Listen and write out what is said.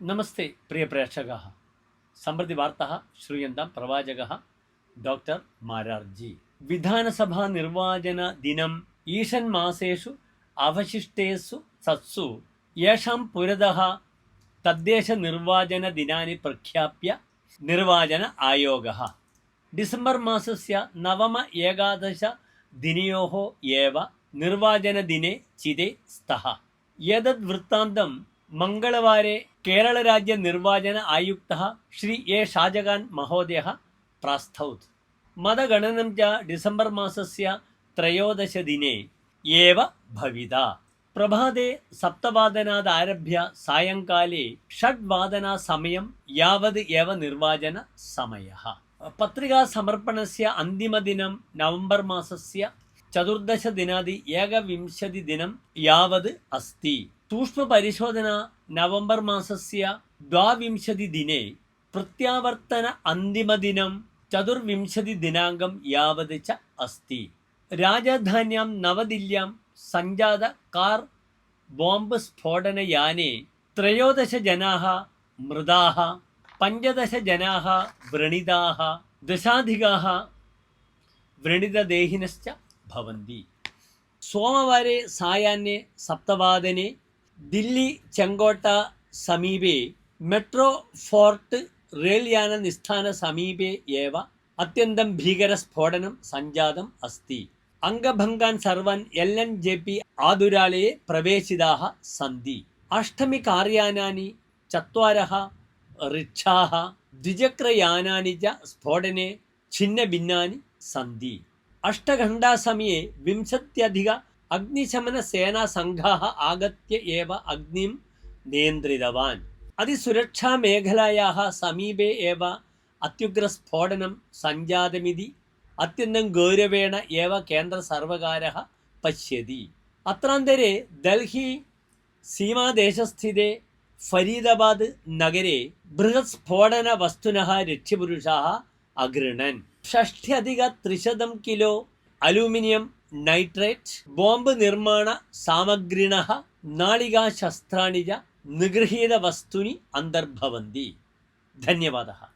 नमस्ते प्रियप्रेक्षकाः सम्प्रति वार्ताः श्रूयन्तां प्रवाचकः डाक्टर् मारार्जी विधानसभानिर्वाचनदिनम् ईषन्मासेषु अवशिष्टेषु सत्सु येषां पुरतः तद्देशनिर्वाचनदिनानि प्रख्याप्य निर्वाचन आयोगः डिसेम्बर् मासस्य नवम एकादशदिनयोः एव निर्वाचनदिने चिते स्तः കേരളരാജ്യ നിർവാചന ആയുക്ത ശ്രീ എ ഷാജഹാൻ മഹോദയ പ്രാസ്തൗത്. മതഗണനം ച ഡിസംബർ മാസസ്യ ത്രയോദശ ദിനേ ഏവ ഭവിത. പ്രഭാതെ സപ്തവാദനാദാരഭ്യ സായങ്കാലേ ഷഡ്വാദന സമയം യാവത് ഏവ നിർവാചന സമയ. അന്തിമ ദിനം നവംബർ മാസസ്യ ചതുർദശ ദിനാദി ഏകവിംശതി ദിനം യാവത് അസ്തി. सूक्ष्मपरिशोधना नवम्बर् मासस्य द्वाविंशतिदिने प्रत्यावर्तन अन्तिमदिनं चतुर्विंशतिदिनाङ्कं यावत् च अस्ति राजधान्यां नवदिल्ल्यां सञ्जात कार् बाम्ब् स्फोटनयाने त्रयोदशजनाः मृताः पञ्चदशजनाः व्रणिताः दशाधिकाः व्रणितदेहिनश्च भवन्ति सोमवारे सायाह्ने सप्तवादने दिल्ली चङ्गोटा समीपे मेट्रो फोर्ट् रेल्याननिस्थानसमीपे एव अत्यन्तं भीकरस्फोटनं सञ्जातम् अस्ति अङ्गभङ्गान् सर्वान् एल् एन् जे पि आदुरालये प्रवेशिताः सन्ति अष्टमि कार्यानानि അഗ്നിശമന സേനാ സംഘാഹ ആഗത്യ ഏവ അഗ്നിം നിയന്ത്രിതവാൻ. അതിസുരക്ഷാ മേഖലായാ സമീപേ ഏവ അത്യുഗ്രസ്ഫോടനം സഞ്ജാതമിതി അത്യന്തം ഗൗരവേണ ഏവ കേന്ദ്ര സർവകാര പശ്യതി. അത്രാന്തരെ ഡൽഹി സീമാദേശസ്ഥിതേ ഫരീദാബാദ് നഗരെ ബൃഹത് സ്ഫോടന വസ്തുന രക്ഷപുരുഷ അഗൃണൻ. ഷഷ്ട്യധിക ത്രിശതം കിലോ അലൂമിനിയം നൈട്രേറ്റ് ബോംബ് നിർമ്മാണ സാമഗ്രിണ നാളികാശസ്ത്രാണി ച നിഗൃഹീത വസ്തുനി അന്തർഭവന്തി. ധന്യവാദ.